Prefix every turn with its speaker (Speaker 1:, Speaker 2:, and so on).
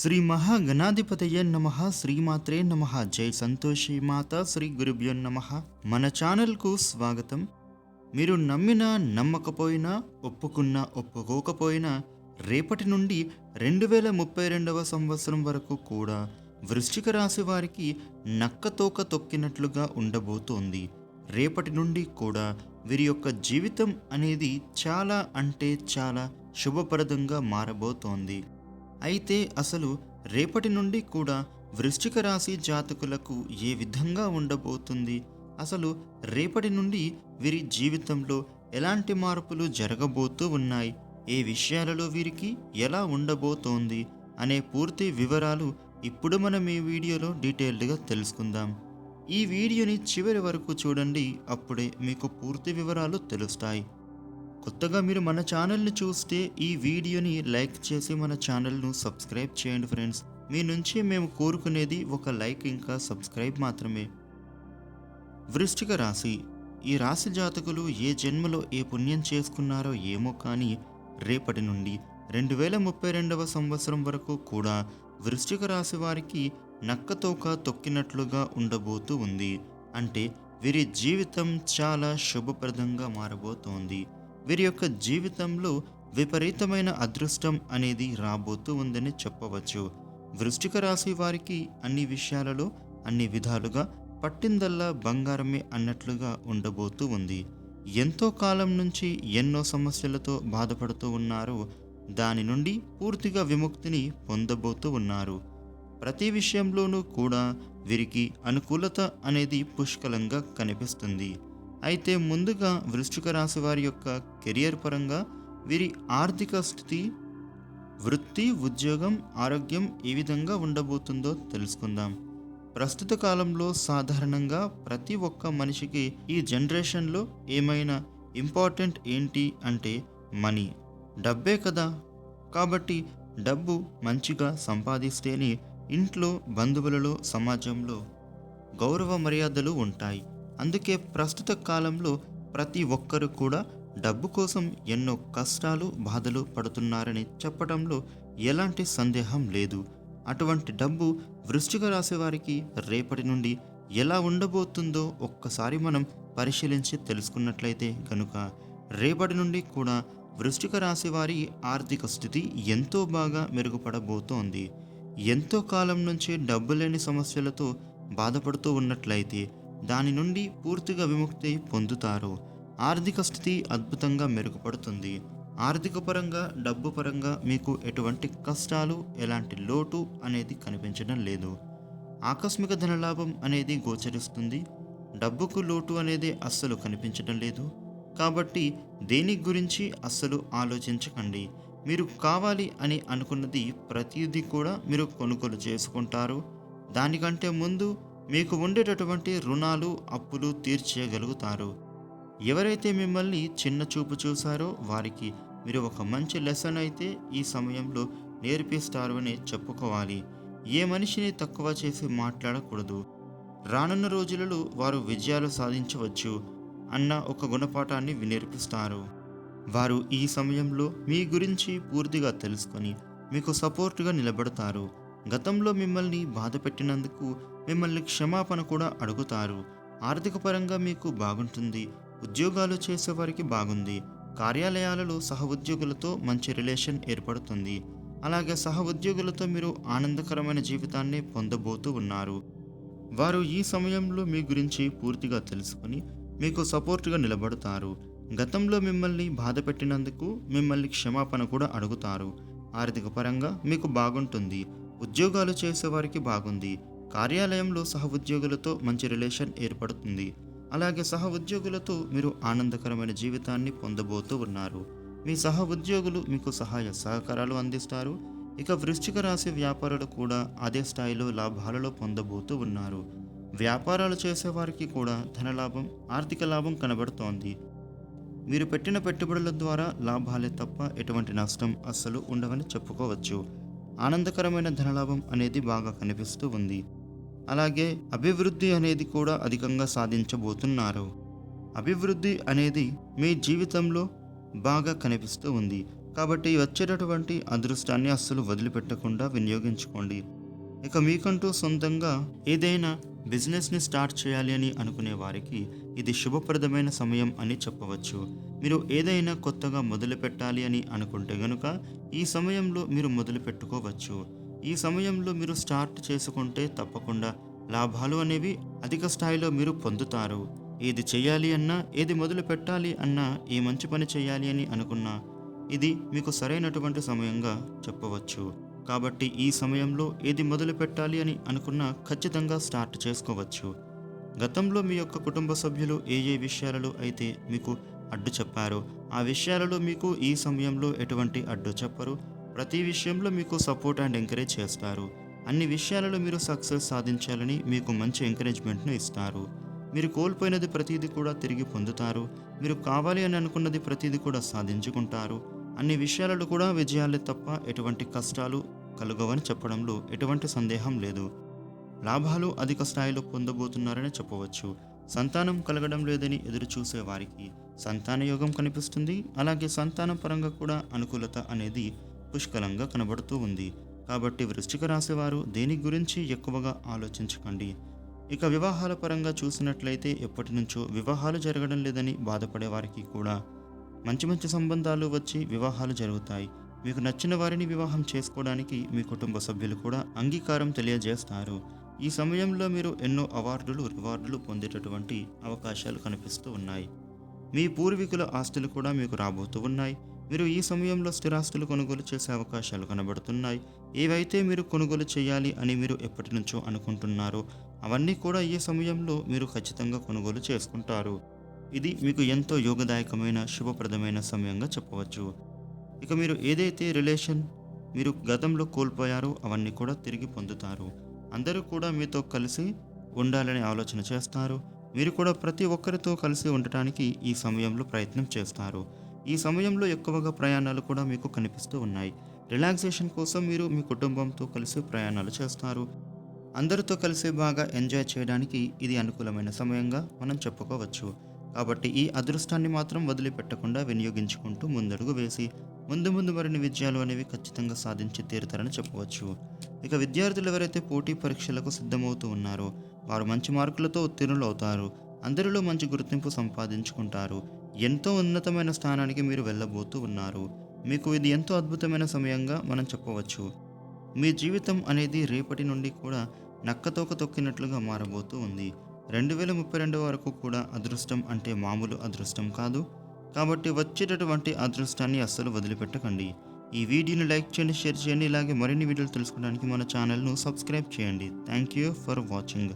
Speaker 1: శ్రీ మహాగణాధిపతయ నమ శ్రీమాత్రే నమ జై సంతోషి మాత శ్రీ గురుభ్యో నమ. మన ఛానల్కు స్వాగతం. మీరు నమ్మినా నమ్మకపోయినా ఒప్పుకున్నా ఒప్పుకోకపోయినా రేపటి నుండి రెండు వేల ముప్పై రెండవ సంవత్సరం వరకు కూడా వృశ్చిక రాశి వారికి నక్కతోక తొక్కినట్లుగా ఉండబోతోంది. రేపటి నుండి కూడా వీరి యొక్క జీవితం అనేది చాలా అంటే చాలా శుభప్రదంగా మారబోతోంది. అయితే అసలు రేపటి నుండి కూడా వృశ్చిక రాశి జాతకులకు ఏ విధంగా ఉండబోతుంది? అసలు రేపటి నుండి వీరి జీవితంలో ఎలాంటి మార్పులు జరగబోతూ ఉన్నాయి? ఏ విషయాలలో వీరికి ఎలా ఉండబోతోంది? అనే పూర్తి వివరాలు ఇప్పుడు మనం ఈ వీడియోలో డీటెయిల్డ్గా తెలుసుకుందాం. ఈ వీడియోని చివరి వరకు చూడండి అప్పుడే మీకు పూర్తి వివరాలు తెలుస్తాయి. కొత్తగా మీరు మన ఛానల్ని చూస్తే ఈ వీడియోని లైక్ చేసి మన ఛానల్ను సబ్స్క్రైబ్ చేయండి ఫ్రెండ్స్. మీ నుంచి మేము కోరుకునేది ఒక లైక్ ఇంకా సబ్స్క్రైబ్ మాత్రమే. వృష్టిక రాశి. ఈ రాశి జాతకులు ఏ జన్మలో ఏ పుణ్యం చేసుకున్నారో ఏమో కానీ రేపటి నుండి రెండు వేల ముప్పై రెండవ సంవత్సరం వరకు కూడా వృష్టిక రాశి వారికి నక్కతోక తొక్కినట్లుగా ఉండబోతూ ఉంది. అంటే వీరి జీవితం చాలా శుభప్రదంగా మారబోతోంది. వీరి యొక్క జీవితంలో విపరీతమైన అదృష్టం అనేది రాబోతూ ఉందని చెప్పవచ్చు. వృష్టిక రాశి వారికి అన్ని విషయాలలో అన్ని విధాలుగా పట్టిందల్లా బంగారమే అన్నట్లుగా ఉండబోతూ ఉంది. ఎంతో కాలం నుంచి ఎన్నో సమస్యలతో బాధపడుతూ ఉన్నారు దాని నుండి పూర్తిగా విముక్తిని పొందబోతూ ఉన్నారు. ప్రతి విషయంలోనూ కూడా వీరికి అనుకూలత అనేది పుష్కలంగా కనిపిస్తుంది. అయితే ముందుగా వృశ్చిక రాశి వారి యొక్క కెరియర్ పరంగా వీరి ఆర్థిక స్థితి వృత్తి ఉద్యోగం ఆరోగ్యం ఏ విధంగా ఉండబోతుందో తెలుసుకుందాం. ప్రస్తుత కాలంలో సాధారణంగా ప్రతి ఒక్క మనిషికి ఈ జనరేషన్లో ఏమైనా ఇంపార్టెంట్ ఏంటి అంటే మనీ. డబ్బే కదా. కాబట్టి డబ్బు మంచిగా సంపాదిస్తేనే ఇంట్లో బంధువులలో సమాజంలో గౌరవ మర్యాదలు ఉంటాయి. అందుకే ప్రస్తుత కాలంలో ప్రతి ఒక్కరు కూడా డబ్బు కోసం ఎన్నో కష్టాలు బాధలు పడుతున్నారని చెప్పడంలో ఎలాంటి సందేహం లేదు. అటువంటి డబ్బు వృశ్చిక రాశి వారికి రేపటి నుండి ఎలా ఉండబోతుందో ఒక్కసారి మనం పరిశీలించి తెలుసుకున్నట్లయితే గనుక రేపటి నుండి కూడా వృశ్చిక రాశి వారి ఆర్థిక స్థితి ఎంతో బాగా మెరుగుపడబోతోంది. ఎంతో కాలం నుంచి డబ్బు లేని సమస్యలతో బాధపడుతూ ఉన్నట్లయితే దాని నుండి పూర్తిగా విముక్తి పొందుతారు. ఆర్థిక స్థితి అద్భుతంగా మెరుగుపడుతుంది. ఆర్థిక పరంగా డబ్బు పరంగా మీకు ఎటువంటి కష్టాలు ఎలాంటి లోటు అనేది కనిపించడం లేదు. ఆకస్మిక ధనలాభం అనేది గోచరిస్తుంది. డబ్బుకు లోటు అనేది అస్సలు కనిపించడం లేదు. కాబట్టి దేని గురించి అస్సలు ఆలోచించకండి. మీరు కావాలి అని అనుకున్నది ప్రతిదీ కూడా మీరు కొనుగోలు చేసుకుంటారు. దానికంటే ముందు మీకు ఉండేటటువంటి రుణాలు అప్పులు తీర్చేయగలుగుతారు. ఎవరైతే మిమ్మల్ని చిన్న చూపు చూసారో వారికి మీరు ఒక మంచి లెసన్ అయితే ఈ సమయంలో నేర్పిస్తారు అని చెప్పుకోవాలి. ఏ మనిషిని తక్కువ చేసి మాట్లాడకూడదు. రానున్న రోజులలో వారు విజయాలు సాధించవచ్చు అన్న ఒక గుణపాఠాన్ని నేర్పిస్తారు. వారు ఈ సమయంలో మీ గురించి పూర్తిగా తెలుసుకొని మీకు సపోర్టుగా నిలబడతారు. గతంలో మిమ్మల్ని బాధ పెట్టినందుకు మిమ్మల్ని క్షమాపణ కూడా అడుగుతారు. ఆర్థిక పరంగా మీకు బాగుంటుంది. ఉద్యోగాలు చేసేవారికి బాగుంది. కార్యాలయాలలో సహ ఉద్యోగులతో మంచి రిలేషన్ ఏర్పడుతుంది. అలాగే సహ ఉద్యోగులతో మీరు ఆనందకరమైన జీవితాన్ని పొందబోతూ ఉన్నారు. వారు ఈ సమయంలో మీ గురించి పూర్తిగా తెలుసుకొని మీకు సపోర్టుగా నిలబడతారు. గతంలో మిమ్మల్ని బాధ పెట్టినందుకు మిమ్మల్ని క్షమాపణ కూడా అడుగుతారు. ఆర్థిక పరంగా మీకు బాగుంటుంది. ఉద్యోగాలు చేసేవారికి బాగుంది. కార్యాలయంలో సహ ఉద్యోగులతో మంచి రిలేషన్ ఏర్పడుతుంది. అలాగే సహ ఉద్యోగులతో మీరు ఆనందకరమైన జీవితాన్ని పొందబోతూ ఉన్నారు. మీ సహ ఉద్యోగులు మీకు సహాయ సహకారాలు అందిస్తారు. ఇక వృశ్చిక రాశి వ్యాపారులు కూడా అదే స్థాయిలో లాభాలలో పొందబోతూ ఉన్నారు. వ్యాపారాలు చేసేవారికి కూడా ధనలాభం ఆర్థిక లాభం కనబడుతోంది. మీరు పెట్టిన పెట్టుబడుల ద్వారా లాభాలే తప్ప ఎటువంటి నష్టం అస్సలు ఉండవని చెప్పుకోవచ్చు. ఆనందకరమైన ధనలాభం అనేది బాగా కనిపిస్తూ ఉంది. అలాగే అభివృద్ధి అనేది కూడా అధికంగా సాధించబోతున్నారు. అభివృద్ధి అనేది మీ జీవితంలో బాగా కనిపిస్తూ ఉంది. కాబట్టి వచ్చేటటువంటి అదృష్టాన్ని అస్సలు వదిలిపెట్టకుండా వినియోగించుకోండి. ఇక మీకంటూ సొంతంగా ఏదైనా బిజినెస్ని స్టార్ట్ చేయాలి అని అనుకునే వారికి ఇది శుభప్రదమైన సమయం అని చెప్పవచ్చు. మీరు ఏదైనా కొత్తగా మొదలు పెట్టాలి అని అనుకుంటే గనుక ఈ సమయంలో మీరు మొదలు పెట్టుకోవచ్చు. ఈ సమయంలో మీరు స్టార్ట్ చేసుకుంటే తప్పకుండా లాభాలు అనేవి అధిక స్థాయిలో మీరు పొందుతారు. ఏది చేయాలి అన్నా ఏది మొదలు పెట్టాలి అన్నా ఏ మంచి పని చేయాలి అని అనుకున్నా ఇది మీకు సరైనటువంటి సమయంగా చెప్పవచ్చు. కాబట్టి ఈ సమయంలో ఏది మొదలు పెట్టాలి అని అనుకున్నా ఖచ్చితంగా స్టార్ట్ చేసుకోవచ్చు. గతంలో మీ యొక్క కుటుంబ సభ్యులు ఏ ఏ విషయాలలో అయితే మీకు అడ్డు చెప్పారో ఆ విషయాలలో మీకు ఈ సమయంలో ఎటువంటి అడ్డు చెప్పరు. ప్రతి విషయంలో మీకు సపోర్ట్ అండ్ ఎంకరేజ్ చేస్తారు. అన్ని విషయాలలో మీరు సక్సెస్ సాధించాలని మీకు మంచి ఎంకరేజ్మెంట్ను ఇస్తారు. మీరు కోల్పోయినది ప్రతిదీ కూడా తిరిగి పొందుతారు. మీరు కావాలి అని అనుకున్నది ప్రతిదీ కూడా సాధించుకుంటారు. అన్ని విషయాలలో కూడా విజయాలే తప్ప ఎటువంటి కష్టాలు కలుగవని చెప్పడంలో ఎటువంటి సందేహం లేదు. లాభాలు అధిక స్థాయిలో పొందబోతున్నారని చెప్పవచ్చు. సంతానం కలగడం లేదని ఎదురుచూసే వారికి సంతాన యోగం కనిపిస్తుంది. అలాగే సంతానం పరంగా కూడా అనుకూలత అనేది పుష్కలంగా కనబడుతూ ఉంది. కాబట్టి వృశ్చిక రాశివారు దేని గురించి ఎక్కువగా ఆలోచించకండి. ఇక వివాహాల పరంగా చూసినట్లయితే ఎప్పటి నుంచో వివాహాలు జరగడం లేదని బాధపడే వారికి కూడా మంచి మంచి సంబంధాలు వచ్చి వివాహాలు జరుగుతాయి. మీకు నచ్చిన వారిని వివాహం చేసుకోవడానికి మీ కుటుంబ సభ్యులు కూడా అంగీకారం తెలియజేస్తారు. ఈ సమయంలో మీరు ఎన్నో అవార్డులు రివార్డులు పొందేటటువంటి అవకాశాలు కనిపిస్తూ ఉన్నాయి. మీ పూర్వీకుల ఆస్తులు కూడా మీకు రాబోతూ ఉన్నాయి. మీరు ఈ సమయంలో స్థిరాస్తులు కొనుగోలు చేసే అవకాశాలు కనబడుతున్నాయి. ఏవైతే మీరు కొనుగోలు చేయాలి అని మీరు ఎప్పటి నుంచో అనుకుంటున్నారో అవన్నీ కూడా ఈ సమయంలో మీరు ఖచ్చితంగా కొనుగోలు చేసుకుంటారు. ఇది మీకు ఎంతో యోగదాయకమైన శుభప్రదమైన సమయంగా చెప్పవచ్చు. ఇక మీరు ఏదైతే రిలేషన్ మీరు గతంలో కోల్పోయారో అవన్నీ కూడా తిరిగి పొందుతారు. అందరూ కూడా మీతో కలిసి ఉండాలనే ఆలోచన చేస్తారు. మీరు కూడా ప్రతి ఒక్కరితో కలిసి ఉండటానికి ఈ సమయంలో ప్రయత్నం చేస్తారు. ఈ సమయంలో ఎక్కువగా ప్రయాణాలు కూడా మీకు కనిపిస్తూ ఉన్నాయి. రిలాక్సేషన్ కోసం మీరు మీ కుటుంబంతో కలిసి ప్రయాణాలు చేస్తారు. అందరితో కలిసి బాగా ఎంజాయ్ చేయడానికి ఇది అనుకూలమైన సమయంగా మనం చెప్పుకోవచ్చు. కాబట్టి ఈ అదృష్టాన్ని మాత్రం వదిలిపెట్టకుండా వినియోగించుకుంటూ ముందడుగు వేసి ముందు ముందు మరిన్ని విజయాలు అనేవి ఖచ్చితంగా సాధించి తీరుతారని చెప్పవచ్చు. ఇక విద్యార్థులు ఎవరైతే పోటీ పరీక్షలకు సిద్ధమవుతూ ఉన్నారో వారు మంచి మార్కులతో ఉత్తీర్ణులు అవుతారు. అందరిలో మంచి గుర్తింపు సంపాదించుకుంటారు. ఎంతో ఉన్నతమైన స్థానానికి మీరు వెళ్ళబోతూ ఉన్నారు. మీకు ఇది ఎంతో అద్భుతమైన సమయంగా మనం చెప్పవచ్చు. మీ జీవితం అనేది రేపటి నుండి కూడా నక్కతోక తొక్కినట్లుగా మారబోతూ ఉంది. రెండు వేల ముప్పై రెండు వరకు కూడా అదృష్టం అంటే మామూలు అదృష్టం కాదు. కాబట్టి వచ్చేటటువంటి అదృష్టాన్ని అస్సలు వదిలిపెట్టకండి. ఈ వీడియోని లైక్ చేయండి షేర్ చేయండి. ఇలాగే మరిన్ని వీడియోలు తెలుసుకోవడానికి మన ఛానల్ను సబ్స్క్రైబ్ చేయండి. Thank you for watching.